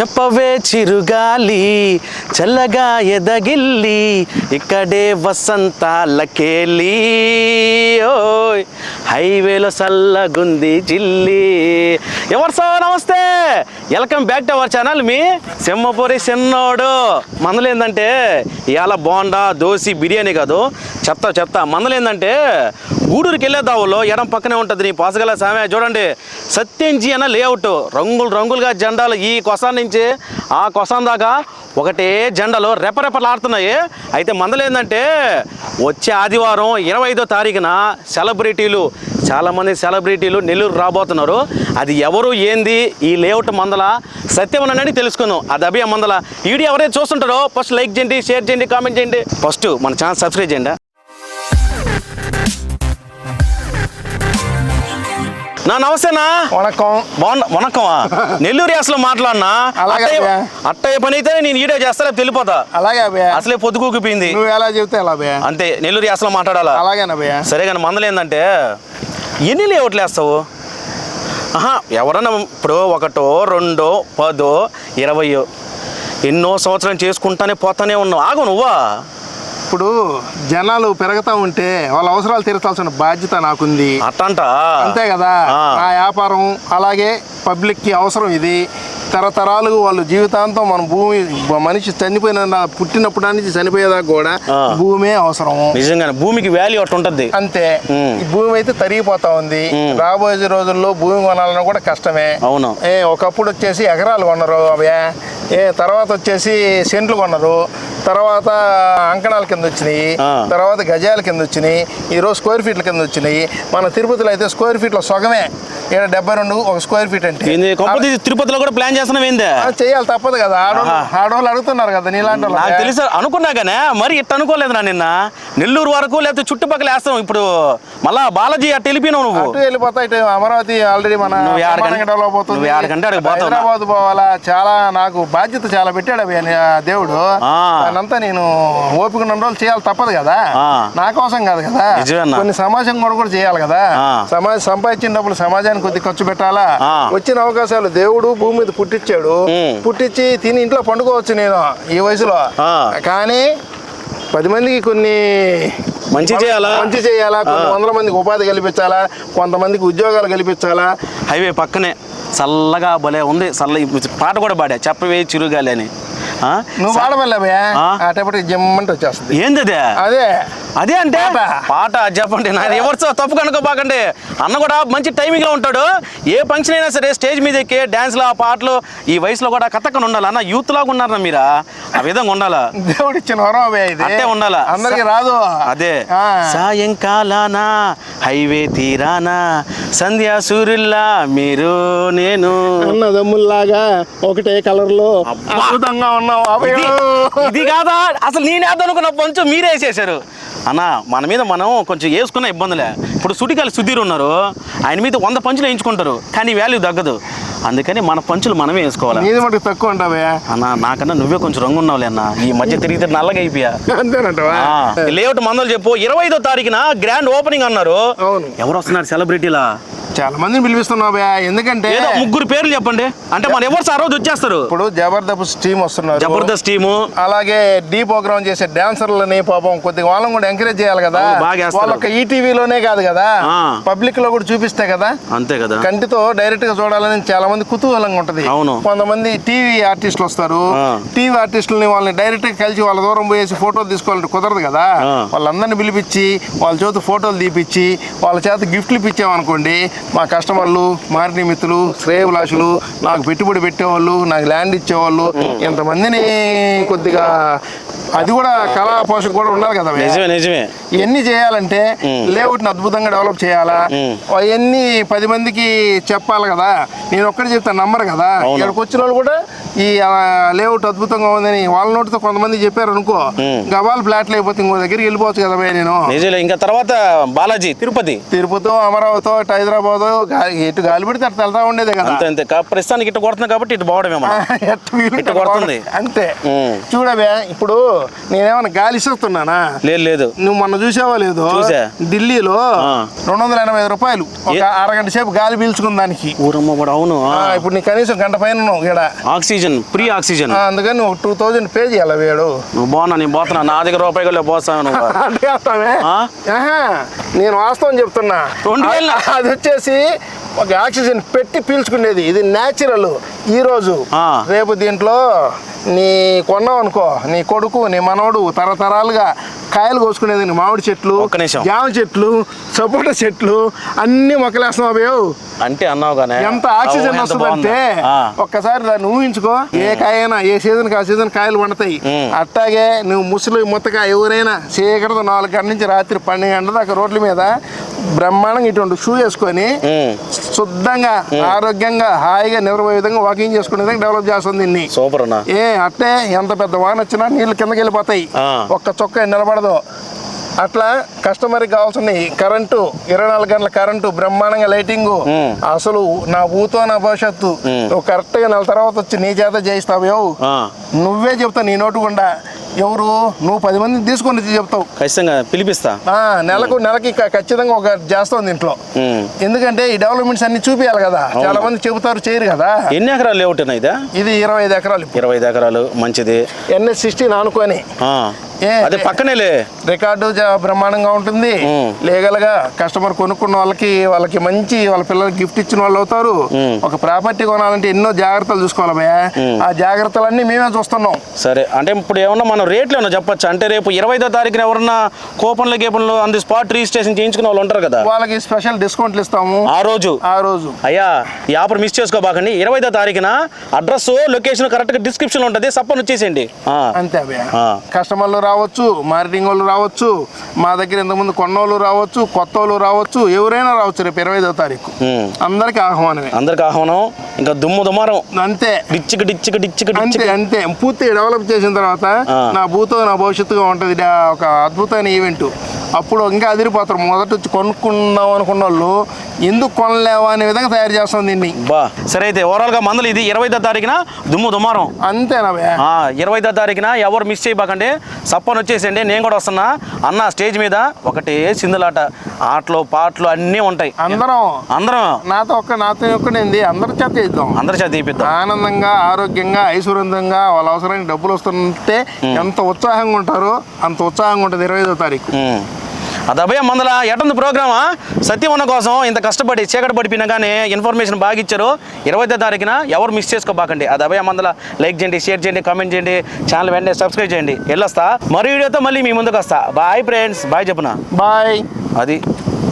చెప్పవే చిరుగాలి చల్లగా ఎదగిల్లి ఇక్కడే వసంతాలకేలి. ఓయ్ హైవేలో సల్లగుంది జిల్లి. ఎవరు సార్ నమస్తే? Welcome back to our channel మీ సింహపురి సిన్నోడు. మందులేందంటే ఇవాళ బోండా దోశ బిర్యానీ కాదు. చెప్తా చెప్తా. మందలేందంటే ఊడూరికి గూడూరుకి వెళ్ళే దావులో ఎడం పక్కనే ఉంటుంది నీ పాసగల సామె. చూడండి సత్యంజీ అన్న లేఅవుట్. రంగులు రంగులుగా జెండాలు ఈ కొసాన్ నుంచి ఆ కొసాన్ దాకా ఒకటే జెండాలు రెపరెపలాడుతున్నాయి. అయితే మందలేందంటే వచ్చే ఆదివారం ఇరవై ఐదో తారీఖున సెలబ్రిటీలు చాలామంది సెలబ్రిటీలు నెల్లూరు రాబోతున్నారు. అది ఎవరు ఏంది ఈ లేఅవుట్ మందల సత్యం అనేది తెలుసుకుందాం. అది అభి మందల ఈ వీడియో ఎవరైతే చూస్తుంటారో ఫస్ట్ లైక్ చేయండి షేర్ చేయండి కామెంట్ చేయండి. ఫస్ట్ మన ఛానల్ సబ్స్క్రైబ్ చేయండి. నా నమస్తేనా? వణకం. బాగున్నా వనక్కమా నెల్లూరు అసలు మాట్లాడినా? అలాగే అట్టయ్య పని అయితే నేను ఈడే చేస్తా వెళ్ళిపోతా అలాగే అభయ అసలే పొద్దుకూకిపోయింది నువ్వు ఎలా చెబితే ఎలా అభయ అంతే నెల్లూరు అసలు మాట్లాడాలా? అలాగేనా అభయ సరే కానీ మందలు ఏంటంటే ఎన్ని లేఅవుట్లు వేస్తావు? ఆహా ఎవరన్నా ఇప్పుడు ఒకటో రెండో పదో ఇరవయో ఎన్నో సంవత్సరం చేసుకుంటానే పోతానే ఉన్నావు. ఆగు నువ్వా? ఇప్పుడు జనాలు పెరుగుతా ఉంటే వాళ్ళ అవసరాలు తీర్చాల్సిన బాధ్యత నాకుంది. అట్టంట? అంతే కదా. ఆ. నా వ్యాపారం అలాగే పబ్లిక్కి అవసరం ఇది. తరతరాలు వాళ్ళు జీవితాంతం మన భూమి మనిషి చనిపోయిన పుట్టినప్పటి నుంచి చనిపోయేదాకా కూడా. భూమే నిజంగానే భూమికి వాల్యూ అట్టు ఉంటుంది అంతే. ఈ భూమి అయితే తరిగిపోతా ఉంది. రాబోయే రోజుల్లో భూమి కొనాలన్నా కూడా కష్టమే. అవును. ఏ ఒకప్పుడు వచ్చేసి ఎకరాలు కొన్నారు అవే ఏ తర్వాత వచ్చేసి సెంట్లు కొన్నారు. తర్వాత అంకణాల కింద వచ్చినాయి. తర్వాత గజాల కింద వచ్చినాయి ఈరోజు స్క్వేర్ ఫీట్ల కింద వచ్చినాయి మన తిరుపతిలో అయితే స్క్వేర్ ఫీట్లో సగమే ఇక్కడ డెబ్బై రెండు ఒక స్క్వేర్ ఫీట్ అంటే తిరుపతిలో కూడా ప్లాన్ చేస్తున్నావు ఏందే చేయాలి తప్పదు కదా ఆడవాళ్ళు. ఆడవాళ్ళు అడుగుతున్నారు కదా నీలాంటి నాకు. తెలుసు అనుకున్నా కానీ మరి ఇట్ట అనుకోలేదు నా నిన్న నెల్లూరు వరకు లేకపోతే చుట్టుపక్కల వేస్తాం ఇప్పుడు మళ్ళా బాలాజీ అట్ట వెళ్ళిపోయినావు నువ్వు అటు వెళ్ళిపోతా ఇటు అమరావతి ఆల్రెడీ మన డెవలప్ అవుతుంది. హైదరాబాద్ పోవాలా చాలా నాకు బాధ్యత చాలా పెట్టాడు దేవుడు. దానంతా నేను ఓపిక ఉన్న రోజులు చేయాలి తప్పదు కదా. నా కోసం కాదు కదా. కొన్ని సమాజం కూడా కూడా చేయాలి కదా. సమాజం సంపాదించిన డబ్బులు సమాజానికి కొద్ది ఖర్చు పెట్టాలా. వచ్చిన అవకాశాలు దేవుడు భూమి మీద పుట్టించాడు. పుట్టించి తిని ఇంట్లో పండుకోవచ్చు నేను ఈ వయసులో. కానీ పది మందికి కొన్ని మంచి చేయాలా మంచి చేయాలా కొన్ని వందల మందికి ఉపాధి కల్పించాలా కొంతమందికి ఉద్యోగాలు కల్పించాలా హైవే పక్కనే చల్లగా భలే ఉంది చల్ల పాట కూడా పాడా చెప్పవే చిరుగాలి అని? నువ్వు వాడమల్లే ఆ? అటప్పటికి జిమ్మంటే వచ్చేస్తుంది. ఏంది అదే. అదే అదే అంటే పాట. చెప్పండి నా ఎవరితో తప్పు కనుకోబాకండి అన్న కూడా మంచి టైమింగ్లో ఉంటాడు. ఏ ఫంక్షన్ అయినా సరే స్టేజ్ మీద ఎక్కి డాన్స్లు ఆ పాటలు ఈ వయసులో కూడా కథక్కని ఉండాలి? అన్న యూత్ లాగా ఉన్నారా మీరా? ఆ విధంగా ఉండాలా? దేవుడు ఇచ్చిన వరం అవే ఇది. అట్టే ఉండాలా? అందరికి రాదు. అదే. సాయంకాలాన? హైవే తీరానా? సంధ్యా సూర్యుల్లా మీరు నేను. అన్నదమ్ముల్లాగా ఒకటే కలర్లో. అద్భుతంగా ఇది ఇది కాదా? అసలు నేనేదనుకున్న కొంచెం మీరే వేసేసారు. అన్న మన మీద మనం కొంచెం వేసుకున్న ఇబ్బందులే. ఇప్పుడు సుడిగాలి సుధీర్ ఉన్నారు ఆయన మీద వంద పంచులు వేయించుకుంటారు కానీ వాల్యూ తగ్గదు. అందుకని మన పంచులు మనమే వేసుకోవాలి? నీది మటుకు తక్కువ ఉంటావే అన్న నాకన్నా నువ్వే కొంచెం రంగు ఉన్నావులే అన్న. ఈ మధ్య తిరిగితే నల్లగా అయిపోయా. అంతేనంటవా? లేఅవుట్ మందలు చెప్పు. ఇరవై ఐదో తారీఖున గ్రాండ్ ఓపెనింగ్ అన్నారు. అవును. ఎవరు వస్తున్నారు సెలబ్రిటీలా చాలా మందిని పిలిపిస్తున్నావే ఎందుకంటే ఏదో ముగ్గురు పేర్లు చెప్పండి. అంటే మన ఎవరు ఆ రోజు వచ్చేస్తారు? ఇప్పుడు జబర్దస్త్ టీమ్ వస్తున్నారు. జబర్దస్త్ టీము అలాగే డీ ప్రోగ్రామ్ చేసే డాన్సర్లని పాపం కొద్దిగా వాళ్ళని కూడా ఎంకరేజ్ చేయాలి కదా. వేస్తారు. వాళ్ళొక్క ఈటీవీలోనే కాదు కదా. పబ్లిక్లో కూడా చూపిస్తే కదా. అంతే కదా. కంటితో డైరెక్ట్గా చూడాలని చాలా మంది కుతూహలంగా ఉంటది. అవును. కొంతమంది టీవీ ఆర్టిస్టులు వస్తారు. టీవీ ఆర్టిస్టులని వాళ్ళని డైరెక్ట్గా కలిసి వాళ్ళ దూరం పోయేసి ఫోటోలు తీసుకోవాలంటే కుదరదు కదా. వాళ్ళందరిని పిలిపించి వాళ్ళ చేత ఫోటోలు తీపిచ్చి వాళ్ళ చేత గిఫ్ట్లు ఇప్పించామనుకోండి మా కస్టమర్లు మారిని మిత్రులు శ్రేయభిలాషులు నాకు పెట్టుబడి పెట్టేవాళ్ళు నాకు ల్యాండ్ ఇచ్చేవాళ్ళు ఇంతమందిని కొద్దిగా అది కూడా కళా పోషక కూడా ఉండాలి కదా. నిజమే నిజమే. ఇవన్నీ చేయాలంటే లేఅవుట్ని అద్భుతంగా డెవలప్ చేయాలా? అవన్నీ పది మందికి చెప్పాలి కదా. నేను ఒక్కటి చెప్తాను నమ్మరు కదా. ఇక్కడికి వచ్చిన వాళ్ళు కూడా ఈ లేఅవుట్ అద్భుతంగా ఉందని వాళ్ళ నోటితో కొంతమంది చెప్పారు అనుకో గబాల్ ఫ్లాట్లు అయిపోతే ఇంకో దగ్గరికి వెళ్ళిపోవచ్చు కదా నేను. నిజమే ఇంకా తర్వాత బాలాజీ తిరుపతి. తిరుపతి అమరావతి ఇటు హైదరాబాద్ ఎటు గాలి పెడితే అటు వెళ్తా ఉండేదే కదా. అంతే ప్రస్తుతానికి ఇటు కొడుతుంది కాబట్టి ఇటు ఇటు కొడుతుంది. అంతే. చూడవే ఇప్పుడు నేనేమన్నా గాలి ఇస్తున్నానా లేదు లేదు. నువ్వు మొన్న చూసావా లేదు. ఢిల్లీలో. రెండు వందల ఎనభై ఐదు రూపాయలు. ఒక అరగంట సేపు గాలి పీల్చుకున్న దానికి. ఊరమ్మ వాడు అవును ఇప్పుడు నీ కనీసం గంట పైన ఇక్కడ ఆక్సిజన్ ఫ్రీ ఆక్సిజన్. అందుకని నువ్వు టూ థౌజండ్ పే చేయాలి వేడు? నువ్వు బాగున్నా నేను పోతున్నా. నా దగ్గర రూపాయి కూడా పోస్తాను నేను వాస్తవం చెప్తున్నా. రెండు అది వచ్చేసి ఒక ఆక్సిజన్ పెట్టి పీల్చుకునేది. ఇది న్యాచురల్ ఈ రోజు. రేపు దీంట్లో నీ కొన్నావు అనుకో నీ కొడుకు నీ మనవడు తరతరాలుగా కాయలు కోసుకునేది నీ మామిడి చెట్లు. జామ చెట్లు సపోటా చెట్లు అన్ని మొక్కలేస్తున్నావు అయ్యో అంటే అన్నావు కానీ ఎంత ఆక్సిజన్ వస్తుందంటే ఒక్కసారి దాన్ని ఊహించుకో ఏ కాయ అయినా ఏ సీజన్ ఆ సీజన్ కాయలు పండుతాయి. మ్. అట్టాగే నువ్వు ముసలి ముత్తగా ఎవరైనా చీకటితో నాలుగు గంటల నుంచి రాత్రి పన్నెండు గంటల దాకా రోడ్ల మీద బ్రహ్మాండంగా ఇటువంటి షూ వేసుకొని శుద్ధంగా ఆరోగ్యంగా హాయిగా నిద్రపోయే విధంగా వాకింగ్ చేసుకునే విధంగా డెవలప్ చేస్తుంది సూపర్ ఏ అట్టే ఎంత పెద్ద వాన వచ్చినా నీళ్ళు కిందకి వెళ్ళిపోతాయి. ఒక్క చొక్క నిలబడదు. అట్లా కస్టమర్కి కావాల్సిన కరెంటు ఇరవై నాలుగు గంటల కరెంటు బ్రహ్మాండంగా లైటింగ్. అసలు నా భూతో నా భవిష్యత్తు. నువ్వు కరెక్ట్గా నెల తర్వాత వచ్చి నీ చేత చేయిస్తావు నువ్వే చెప్తావు నీ నోటు గుండా. ఎవరు? నువ్వు పది మందిని తీసుకొని చెప్తావు. ఖచ్చితంగా పిలిపిస్తా. నెలకు నెలకి ఖచ్చితంగా ఒక చేస్తావు దీంట్లో. ఎందుకంటే ఈ డెవలప్మెంట్స్ అన్ని చూపించాలి కదా. చాలా మంది చెబుతారు చేయరు కదా. ఎన్ని ఎకరాలు లేవుట్ ఇదా? ఇది ఇరవై ఐదు ఎకరాలు ఇరవై ఐదు ఎకరాలు మంచిది. ఎన్ఎస్ సిక్స్టీన్ అనుకొని అదే పక్కనేలే. రికార్డు బ్రహ్మాండంగా ఉంటుంది. లీగల్గా కస్టమర్ కొనుక్కున్న వాళ్ళకి వాళ్ళకి మంచి వాళ్ళ పిల్లలకి గిఫ్ట్ ఇచ్చిన వాళ్ళు అవుతారు. ఒక ప్రాపర్టీ కొనాలంటే ఎన్నో జాగ్రత్తలు చూసుకోవాలి భయ ఆ జాగ్రత్తలన్నీ మేమే చూస్తున్నాం. సరే అంటే ఇప్పుడు ఏమన్నా మనం రేట్లు ఏమన్నా చెప్పొచ్చు? అంటే రేపు ఇరవై ఐదో తారీఖున ఎవరన్నా కూపన్లు గీపన్లు అంది స్పాట్ రిజిస్ట్రేషన్ చేయించుకునే వాళ్ళు ఉంటారు కదా? వాళ్ళకి స్పెషల్ డిస్కౌంట్లు ఇస్తాము. ఆ రోజు? ఆ రోజు. అయ్యా ఈ ఆఫర్ మిస్ చేసుకోబాకండి. ఇరవై ఐదో తారీఖున అడ్రస్ లొకేషన్ కరెక్ట్గా డిస్క్రిప్షన్లో ఉంటుంది. సప్పని వచ్చేసేయండి. ఆ, అంతే ఆ. కస్టమర్లు రావచ్చు మార్కెటింగ్ వాళ్ళు రావచ్చు మా దగ్గర ఇంతకుముందు కొన్నోళ్ళు రావచ్చు కొత్త వాళ్ళు రావచ్చు ఎవరైనా రావచ్చు రేపు ఇరవై ఐదో తారీఖు. అందరికి ఆహ్వానమే. అందరికి ఆహ్వానం ఇంకా దుమ్ము దుమారం. అంతే. డిచ్చికి డిచ్చికి డిచ్చికి అంతే అంతే. పూర్తిగా డెవలప్ చేసిన తర్వాత. నా భూతో నా భవిష్యత్తుగా ఉంటుంది. ఒక అద్భుతమైన ఈవెంట్ అప్పుడు ఇంకా అదిరిపోతారు. మొదట వచ్చి కొనుక్కుందాం అనుకున్న వాళ్ళు ఎందుకు కొనలేవా అనే విధంగా తయారు చేస్తాం దీన్ని. బా సరే అయితే ఓవరాల్గా మందులు ఇది ఇరవై తారీఖున దుమ్ము దుమారం అంతేనా ఇరవై తారీఖున ఎవరు మిస్ చేయబాకండి సప్పని వచ్చేసేయండి నేను కూడా వస్తున్నా. అన్న స్టేజ్ మీద ఒకటే సిందులాట ఆటలు పాటలు అన్నీ ఉంటాయి. అందరం. అందరం. నాతో ఒక్క నాతో ఒక్కనేంది అందరి చేత చేద్దాం అందరి చేత తీపిద్దాం ఆనందంగా ఆరోగ్యంగా ఐశ్వర్యంగా వాళ్ళ అవసరానికి డబ్బులు వస్తుంటే ఎంత ఉత్సాహంగా ఉంటారో అంత ఉత్సాహంగా ఉంటుంది ఇరవై ఐదో తారీఖు. ఉమ్. అది అభయ మందల ఎటుంది ప్రోగ్రామా? సత్యవన్న కోసం ఇంత కష్టపడి చీకటి పడిపోయినా కానీ ఇన్ఫర్మేషన్ బాగా ఇచ్చారు. ఇరవై తారీఖున ఎవరు మిస్ చేసుకోబాకండి. అది అభయ మందల లైక్ చేయండి షేర్ చేయండి కామెంట్ చేయండి ఛానల్ వెంటనే సబ్స్క్రైబ్ చేయండి. వెళ్ళొస్తా. మరో వీడియోతో మళ్ళీ మీ ముందుకు వస్తా. బాయ్ ఫ్రెండ్స్ బాయ్ చెప్పున? బాయ్ అది